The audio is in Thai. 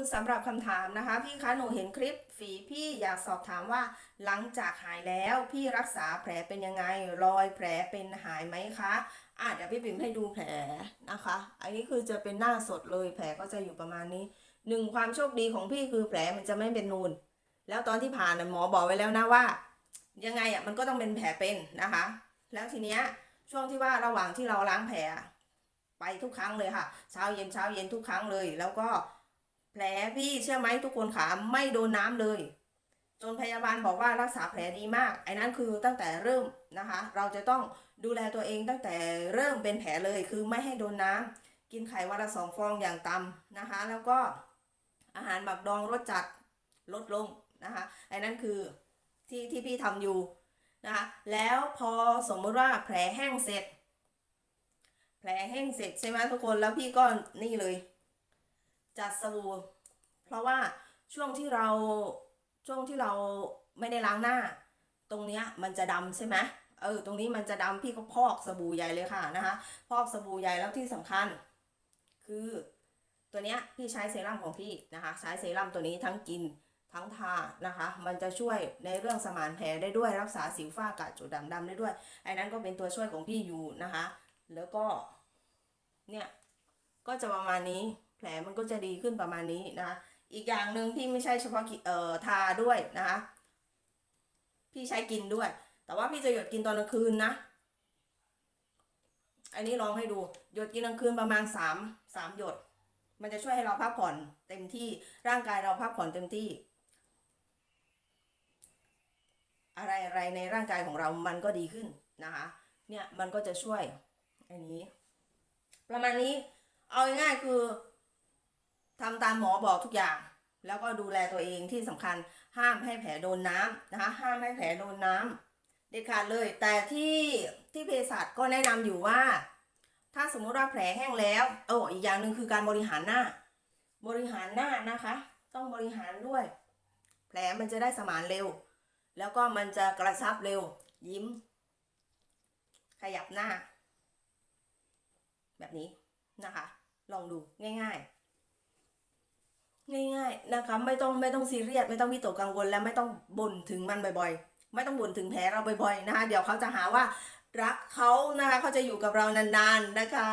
คือสำหรับคำถามนะคะ พี่คะหนูเห็นคลิปฝีพี่อยากสอบถามว่า หลังจากหายแล้วพี่รักษาแผลเป็นยังไง รอยแผลเป็นหายไหมคะอะเดี๋ยวพี่ปิ่มให้ดูแผลนะคะ อันนี้คือจะเป็นหน้าสดเลยแผลก็จะอยู่ประมาณนี้หนึ่งความโชคดีของพี่คือแผลมันจะไม่เป็นนูน แล้วตอนที่ผ่านหมอบอกไว้แล้วนะว่า ยังไงอะมันก็ต้องเป็นแผลเป็นนะคะ แล้วทีเนี้ยช่วงที่ว่าระหว่างที่เราล้างแผลไปทุกครั้งเลยค่ะ เช้าเย็นเช้าเย็นทุกครั้งเลย แล้วก็ แผลพี่เชื่อไหมทุกคนขาไม่โดนน้ำเลย จนพยาบาลบอกว่ารักษาแผลดีมากไอ้นั้นคือตั้งแต่เริ่มนะคะ เราจะต้องดูแลตัวเองตั้งแต่เริ่มเป็นแผลเลย คือไม่ให้โดนน้ำกินไข่วันละสองฟองอย่างต่ำนะคะ แล้วก็อาหารหมักดองรสจัดลดลงนะคะไอ้นั้นคือที่ที่พี่ทำอยู่นะคะแล้วพอสมมติว่าแผลแห้งเสร็จ แผลแห้งเสร็จใช่ไหมทุกคนแล้วพี่ก็นี่เลย จัดสบู่เพราะว่าช่วงที่เราช่วงที่เราไม่ได้ล้างหน้า ตรงเนี้ยมันจะดำใช่ไหมเออตรงนี้มันจะดำพี่ก็พอกสบู่ใหญ่เลยค่ะนะคะพอกสบู่ใหญ่แล้วที่สำคัญ คือตัวเนี้ยพี่ใช้เซรั่มของพี่นะคะใช้เซรั่มตัวนี้ทั้งกินทั้งทานะคะ มันจะช่วยในเรื่องสมานแผลได้ด้วยรักษาสิวฝ้ากระจุดด่างดำได้ด้วยไอ้นั้นก็เป็นตัวช่วยของพี่อยู่นะคะ แล้วก็เนี่ยก็จะประมาณนี้ แผลมันก็จะดีขึ้นประมาณนี้นะคะอีกอย่างหนึ่งพี่ไม่ใช่เฉพาะกิเอ่อทาด้วยนะคะพี่ใช้กินด้วย แต่ว่าพี่จะหยดกินตอนกลางคืนนะ อันนี้ลองให้ดูหยดกินกลางคืนประมาณสามสามหยด มันจะช่วยให้เราพักผ่อนเต็มที่ร่างกายเราพักผ่อนเต็มที่ อะไรอะไรในร่างกายของเรามันก็ดีขึ้นนะคะ เนี่ยมันก็จะช่วยอันนี้ ประมาณนี้เอาง่ายๆคือ ตามหมอบอกทุกอย่าง แล้วก็ดูแลตัวเองที่สำคัญห้ามให้แผลโดนน้ำนะคะ ห้ามให้แผลโดนน้ำเด็ดขาดเลย แต่ที่ที่เภสัชก็แนะนำอยู่ว่า ถ้าสมมุติว่าแผลแห้งแล้วโอ้อีกอย่างหนึ่งคือการบริหารหน้า บริหารหน้านะคะ ต้องบริหารด้วย แผลมันจะได้สมานเร็ว แล้วก็มันจะกระชับเร็ว ยิ้ม ขยับหน้า แบบนี้นะคะ ลองดูง่าย ๆ ง่ายๆนะคะไม่ต้องไม่ต้องซีเรียสไม่ต้องวิตกกังวลและไม่ต้องบ่นถึงมันบ่อยๆ ไม่ต้องบ่นถึงแผลเราบ่อยๆนะคะเดี๋ยวเขาจะหาว่ารักเขานะคะเขาจะอยู่กับเรานานๆนะคะ